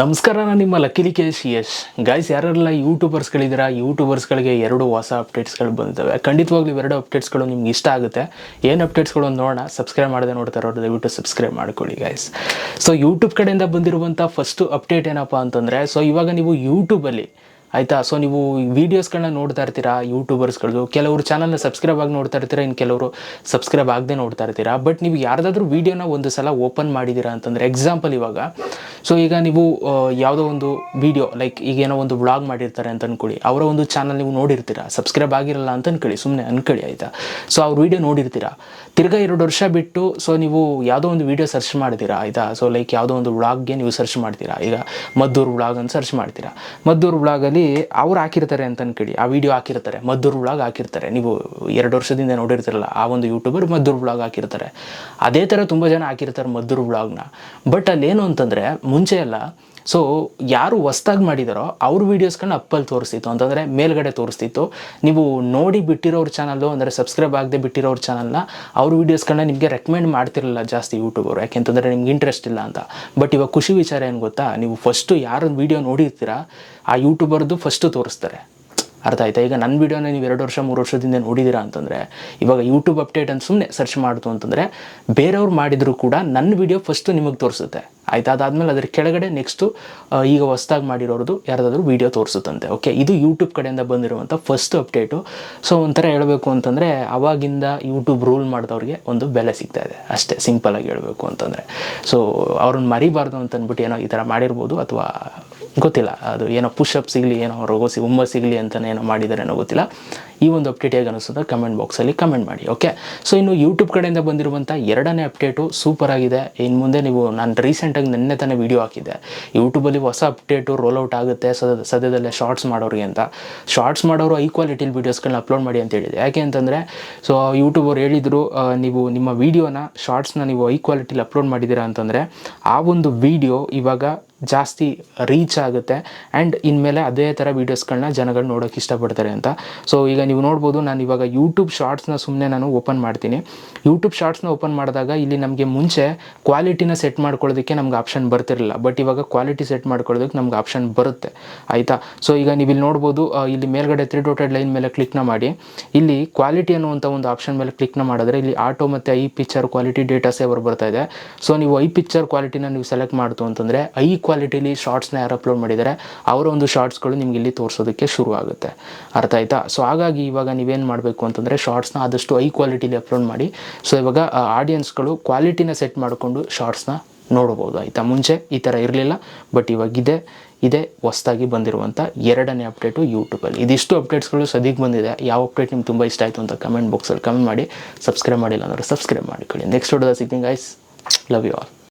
ನಮಸ್ಕಾರ, ನಾನು ನಿಮ್ಮ ಲಕ್ಕಿಲಿ ಕೆ ಸಿ ಯಶ್. ಗೈಸ್ ಯಾರೆಲ್ಲ ಯೂಟ್ಯೂಬರ್ಸ್ಗಳಿದ್ದೀರಾ ಯೂಟ್ಯೂಬರ್ಸ್ಗಳಿಗೆ ಎರಡು ಹೊಸ ಅಪ್ಡೇಟ್ಸ್ಗಳು ಬಂದಿದ್ದಾವೆ. ಖಂಡಿತವಾಗ್ಲೂ ಇವೆರಡು ಅಪ್ಡೇಟ್ಸ್ಗಳು ನಿಮ್ಗೆ ಇಷ್ಟ ಆಗುತ್ತೆ. ಏನು ಅಪ್ಡೇಟ್ಸ್ಗಳು ನೋಡೋಣ. ಸಬ್ಸ್ಕ್ರೈಬ್ ಮಾಡದೆ ನೋಡ್ತಾ ಇರೋರು ದಯವಿಟ್ಟು ಸಬ್ಸ್ಕ್ರೈಬ್ ಮಾಡ್ಕೊಳ್ಳಿ ಗಾಯ್ಸ್ ಸೊ ಯೂಟ್ಯೂಬ್ ಕಡೆಯಿಂದ ಬಂದಿರುವಂಥ ಫಸ್ಟು ಅಪ್ಡೇಟ್ ಏನಪ್ಪ ಅಂತಂದರೆ ಸೊ ಇವಾಗ ನೀವು ಯೂಟ್ಯೂಬಲ್ಲಿ ಆಯಿತಾ? ಸೊ ನೀವು ವೀಡಿಯೋಸ್ಗಳನ್ನ ನೋಡ್ತಾ ಇರ್ತೀರಾ ಯೂಟ್ಯೂಬರ್ಸ್ಗಳು ಕೆಲವರು ಚಾನಲ್ನ ಸಬ್ಸ್ಕ್ರೈಬ್ ಆಗಿ ನೋಡ್ತಾ ಇರ್ತೀರಾ ಇನ್ನು ಕೆಲವರು ಸಬ್ಸ್ಕ್ರೈಬ್ ಆಗದೆ ನೋಡ್ತಾ ಇರ್ತೀರಾ ಬಟ್ ನೀವು ಯಾರ್ದಾದ್ರೂ ವೀಡಿಯೋನ ಒಂದು ಸಲ ಓಪನ್ ಮಾಡಿದ್ದೀರಾ ಅಂತಂದರೆ ಎಕ್ಸಾಂಪಲ್ ಇವಾಗ. ಸೊ ಈಗ ನೀವು ಯಾವುದೋ ಒಂದು ವೀಡಿಯೋ ಲೈಕ್ ಈಗ ಏನೋ ಒಂದು ವ್ಲಾಗ್ ಮಾಡಿರ್ತಾರೆ ಅಂತ ಅಂದ್ಕೊಳ್ಳಿ ಅವರ ಒಂದು ಚಾನಲ್ ನೀವು ನೋಡಿರ್ತೀರಾ ಸಬ್ಸ್ಕ್ರೈಬ್ ಆಗಿರಲ್ಲ ಅಂತ ಅಂದ್ಕೊಳ್ಳಿ ಸುಮ್ಮನೆ ಅಂದ್ಕೊಳ್ಳಿ ಆಯಿತಾ? ಸೊ ಅವ್ರ ವೀಡಿಯೋ ನೋಡಿರ್ತೀರಾ. ತಿರ್ಗಾ ಎರಡು ವರ್ಷ ಬಿಟ್ಟು ಸೊ ನೀವು ಯಾವುದೋ ಒಂದು ವೀಡಿಯೋ ಸರ್ಚ್ ಮಾಡ್ತೀರಾ ಆಯಿತಾ? ಸೊ ಲೈಕ್ ಯಾವುದೋ ಒಂದು ವ್ಲಾಗ್ಗೆ ನೀವು ಸರ್ಚ್ ಮಾಡ್ತೀರಾ, ಈಗ ಮದ್ದೂರು ವ್ಲಾಗ್ ಅಂತ ಸರ್ಚ್ ಮಾಡ್ತೀರಾ. ಮದ್ದೂರು ವ್ಲಾಗಲ್ಲಿ ಅವ್ರು ಹಾಕಿರ್ತಾರೆ ಅಂತ ಅನ್ಕೇಳಿ ಆ ವಿಡಿಯೋ ಹಾಕಿರ್ತಾರೆ. ಮದ್ದೂರು ಬ್ಲಾಗ್ ಹಾಕಿರ್ತಾರೆ. ನೀವು ಎರಡು ವರ್ಷದಿಂದ ನೋಡಿರ್ತಿರಲ್ಲ, ಆ ಒಂದು ಯೂಟ್ಯೂಬರ್ ಮದ್ದೂರು ಬ್ಲಾಗ್ ಹಾಕಿರ್ತಾರೆ. ಅದೇ ಥರ ತುಂಬ ಜನ ಹಾಕಿರ್ತಾರೆ ಮದ್ದೂರು ಬ್ಲಾಗ್ನ ಬಟ್ ಅಲ್ಲೇನು ಅಂತಂದರೆ, ಮುಂಚೆ ಎಲ್ಲ ಸೊ ಯಾರು ಹೊಸ್ದಾಗಿ ಮಾಡಿದಾರೋ ಅವ್ರ ವೀಡಿಯೋಸ್ಗಳನ್ನ ಅಪ್ಪಲ್ಲಿ ತೋರಿಸ್ತಿತ್ತು. ಅಂತಂದರೆ ಮೇಲ್ಗಡೆ ತೋರಿಸ್ತಿತ್ತು. ನೀವು ನೋಡಿ ಬಿಟ್ಟಿರೋರ ಚಾನಲ್ಲು ಅಂದರೆ ಸಬ್ಸ್ಕ್ರೈಬ್ ಆಗದೆ ಬಿಟ್ಟಿರೋರ ಚಾನಲ್ನ ಅವ್ರ ವೀಡಿಯೋಸ್ಗಳನ್ನ ನಿಮಗೆ ರೆಕಮೆಂಡ್ ಮಾಡ್ತಿರಲಿಲ್ಲ ಜಾಸ್ತಿ ಯೂಟ್ಯೂಬರು ಯಾಕೆಂತಂದರೆ ನಿಮ್ಗೆ ಇಂಟ್ರೆಸ್ಟ್ ಇಲ್ಲ ಅಂತ. ಬಟ್ ಇವಾಗ ಖುಷಿ ವಿಚಾರ ಏನು ಗೊತ್ತಾ? ನೀವು ಫಸ್ಟು ಯಾರೊಂದು ವೀಡಿಯೋ ನೋಡಿರ್ತೀರಾ, ಆ ಯೂಟ್ಯೂಬರ್ದು ಫಸ್ಟು ತೋರಿಸ್ತಾರೆ. ಅರ್ಥ ಆಯ್ತಾ? ಈಗ ನನ್ನ ವೀಡಿಯೋನ ನೀವು ಎರಡು ವರ್ಷ, ಮೂರು ವರ್ಷದಿಂದ ನೋಡಿದ್ದೀರಾ ಅಂತಂದರೆ, ಇವಾಗ ಯೂಟ್ಯೂಬ್ ಅಪ್ಡೇಟ್ ಅಂತ ಸುಮ್ಮನೆ ಸರ್ಚ್ ಮಾಡ್ತು ಅಂತಂದರೆ, ಬೇರೆಯವ್ರು ಮಾಡಿದರೂ ಕೂಡ ನನ್ನ ವಿಡಿಯೋ ಫಸ್ಟು ನಿಮಗೆ ತೋರಿಸುತ್ತೆ. ಆಯ್ತಾ? ಅದಾದಮೇಲೆ ಅದ್ರ ಕೆಳಗಡೆ ನೆಕ್ಸ್ಟು ಈಗ ಹೊಸ್ದಾಗಿ ಮಾಡಿರೋದು ಯಾರ್ದಾದ್ರೂ ವಿಡಿಯೋ ತೋರಿಸುತ್ತಂತೆ ಓಕೆ ಇದು ಯೂಟ್ಯೂಬ್ ಕಡೆಯಿಂದ ಬಂದಿರುವಂಥ ಫಸ್ಟ್ ಅಪ್ಡೇಟು ಸೊ ಒಂಥರ ಹೇಳಬೇಕು ಅಂತಂದರೆ, ಅವಾಗಿಂದ ಯೂಟ್ಯೂಬ್ ರೂಲ್ ಮಾಡಿದವ್ರಿಗೆ ಒಂದು ಬೆಲೆ ಸಿಗ್ತಾ ಇದೆ. ಅಷ್ಟೇ ಸಿಂಪಲಾಗಿ ಹೇಳಬೇಕು ಅಂತಂದರೆ. ಸೊ ಅವ್ರನ್ನ ಮರಿಬಾರ್ದು ಅಂತ ಅಂದ್ಬಿಟ್ಟು ಏನೋ ಈ ಥರ ಮಾಡಿರ್ಬೋದು, ಅಥವಾ ಗೊತ್ತಿಲ್ಲ. ಅದು ಏನೋ ಪುಷಪ್ ಸಿಗಲಿ, ಏನೋ ರೋಗೋ ಸಿ ಹುಮ್ಮ ಸಿಗಲಿ ಅಂತಲೇ ಏನೋ ಮಾಡಿದ್ದಾರೆ ಏನೋ ಗೊತ್ತಿಲ್ಲ. ಈ ಒಂದು ಅಪ್ಡೇಟ್ ಹೇಗೆ ಅನಿಸುತ್ತೆ ಕಮೆಂಟ್ ಬಾಕ್ಸಲ್ಲಿ ಕಮೆಂಟ್ ಮಾಡಿ ಓಕೆ ಸೊ ಇನ್ನು ಯೂಟ್ಯೂಬ್ ಕಡೆಯಿಂದ ಬಂದಿರುವಂಥ ಎರಡನೇ ಅಪ್ಡೇಟು ಸೂಪರ್ ಆಗಿದೆ. ಇನ್ನು ಮುಂದೆ ನೀವು, ನಾನು ರೀಸೆಂಟಾಗಿ ನಿನ್ನೆ ತಾನೇ ವೀಡಿಯೋ ಹಾಕಿದ್ದೆ. ಯೂಟ್ಯೂಬಲ್ಲಿ ಹೊಸ ಅಪ್ಡೇಟು ರೋಲ್ ಔಟ್ ಆಗುತ್ತೆ ಸದ ಸದ್ಯದಲ್ಲೇ ಶಾರ್ಟ್ಸ್ ಮಾಡೋರಿಗೆ ಅಂತ. ಶಾರ್ಟ್ಸ್ ಮಾಡೋರು ಐ ಕ್ವಾಲಿಟಿಲಿ ವೀಡಿಯೋಸ್ಗಳನ್ನ ಅಪ್ಲೋಡ್ ಮಾಡಿ ಅಂತ ಹೇಳಿದೆ. ಯಾಕೆ ಅಂತಂದರೆ ಸೊ ಯೂಟ್ಯೂಬರ್ ಹೇಳಿದರು ನೀವು ನಿಮ್ಮ ವೀಡಿಯೋನ ಶಾರ್ಟ್ಸ್ನ ನೀವು ಐ ಕ್ವಾಲಿಟಿಲಿ ಅಪ್ಲೋಡ್ ಮಾಡಿದ್ದೀರಾ ಅಂತಂದರೆ, ಆ ಒಂದು ವೀಡಿಯೋ ಇವಾಗ ಜಾಸ್ತಿ ರೀಚ್ ಆಗುತ್ತೆ. ಆ್ಯಂಡ್ ಇನ್ಮೇಲೆ ಅದೇ ಥರ ವೀಡಿಯೋಸ್ಗಳನ್ನ ಜನಗಳು ನೋಡೋಕ್ಕೆ ಇಷ್ಟಪಡ್ತಾರೆ ಅಂತ. ಸೊ ಈಗ ನೀವು ನೋಡ್ಬೋದು, ನಾನು ಇವಾಗ ಯೂಟ್ಯೂಬ್ ಶಾರ್ಟ್ಸ್ನ ಸುಮ್ಮನೆ ನಾನು ಓಪನ್ ಮಾಡ್ತೀನಿ. ಯೂಟ್ಯೂಬ್ ಶಾರ್ಟ್ಸ್ನ ಓಪನ್ ಮಾಡಿದಾಗ ಇಲ್ಲಿ ನಮಗೆ ಮುಂಚೆ ಕ್ವಾಲಿಟಿನ ಸೆಟ್ ಮಾಡ್ಕೊಳ್ಳೋದಕ್ಕೆ ನಮ್ಗೆ ಆಪ್ಷನ್ ಬರ್ತಿರಲಿಲ್ಲ. ಬಟ್ ಇವಾಗ ಕ್ವಾಲಿಟಿ ಸೆಟ್ ಮಾಡ್ಕೊಳ್ಳೋದಕ್ಕೆ ನಮ್ಗೆ ಆಪ್ಷನ್ ಬರುತ್ತೆ. ಆಯಿತಾ? ಸೊ ಈಗ ನೀವು ಇಲ್ಲಿ ನೋಡ್ಬೋದು ಇಲ್ಲಿ ಮೇಲ್ಗಡೆ ತ್ರೀ ಡೋಟೆಡ್ ಲೈನ್ ಮೇಲೆ ಕ್ಲಿಕ್ನ ಮಾಡಿ. ಇಲ್ಲಿ ಕ್ವಾಲಿಟಿ ಅನ್ನುವಂಥ ಒಂದು ಆಪ್ಷನ್ ಮೇಲೆ ಕ್ಲಿಕ್ನ ಮಾಡಿದ್ರೆ ಇಲ್ಲಿ ಆಟೋ ಮತ್ತು I picture quality data saver ಬರ್ತಾ ಇದೆ. ಸೊ ನೀವು ಐ ಪಿಕ್ಚರ್ ಕ್ವಾಲಿಟಿನ ನೀವು ಸೆಲೆಕ್ಟ್ ಮಾಡ್ತು ಅಂತಂದರೆ ಐ ಕ್ವಾಲಿಟಿಲಿ ಶಾರ್ಟ್ಸ್ನ ಯಾರು ಅಪ್ಲೋಡ್ ಮಾಡಿದರೆ ಅವರ ಒಂದು ಶಾರ್ಟ್ಸ್ಗಳು ನಿಮ್ಗೆ ಇಲ್ಲಿ ತೋರಿಸೋದಕ್ಕೆ ಶುರು ಆಗುತ್ತೆ ಅರ್ಥ ಆಯ್ತಾ? ಸೊ ಹಾಗಾಗಿ ಇವಾಗ ನೀವೇನು ಮಾಡಬೇಕು ಅಂತಂದರೆ ಶಾರ್ಟ್ಸ್ನ ಆದಷ್ಟು ಐ ಕ್ವಾಲಿಟಿಲಿ ಅಪ್ಲೋಡ್ ಮಾಡಿ ಸೊ ಇವಾಗ ಆಡಿಯನ್ಸ್ಗಳು ಕ್ವಾಲಿಟಿನ ಸೆಟ್ ಮಾಡಿಕೊಂಡು ಶಾರ್ಟ್ಸ್ನ ನೋಡ್ಬೋದು. ಆಯಿತಾ? ಮುಂಚೆ ಈ ಥರ ಇರಲಿಲ್ಲ ಬಟ್ ಇವಾಗ ಇದೆ, ಇದೇ ಹೊಸ್ದಾಗಿ ಬಂದಿರುವಂಥ ಎರಡನೇ ಅಪ್ಡೇಟು ಯೂಟ್ಯೂಬಲ್ಲಿ ಇದಿಷ್ಟು ಅಪ್ಡೇಟ್ಸ್ಗಳು ಸದ್ಯಕ್ಕೆ ಬಂದಿದೆ. ಯಾವ ಅಪ್ಡೇಟ್ ನಿಮ್ಗೆ ತುಂಬ ಇಷ್ಟ ಆಯಿತು ಅಂತ ಕಮೆಂಟ್ ಬಾಕ್ಸಲ್ಲಿ ಕಮೆಂಟ್ ಮಾಡಿ ಸಬ್ಸ್ಕ್ರೈಬ್ ಮಾಡಿಲ್ಲ ಅಂದರೆ ಸಬ್ಸ್ಕ್ರೈಬ್ ಮಾಡಿಕೊಳ್ಳಿ. ನೆಕ್ಸ್ಟ್ ವಿಡಿಯೋದ ಸಿಗ್ತೀನಿ ಗೈಸ್ ಲವ್ ಯು ಆಲ್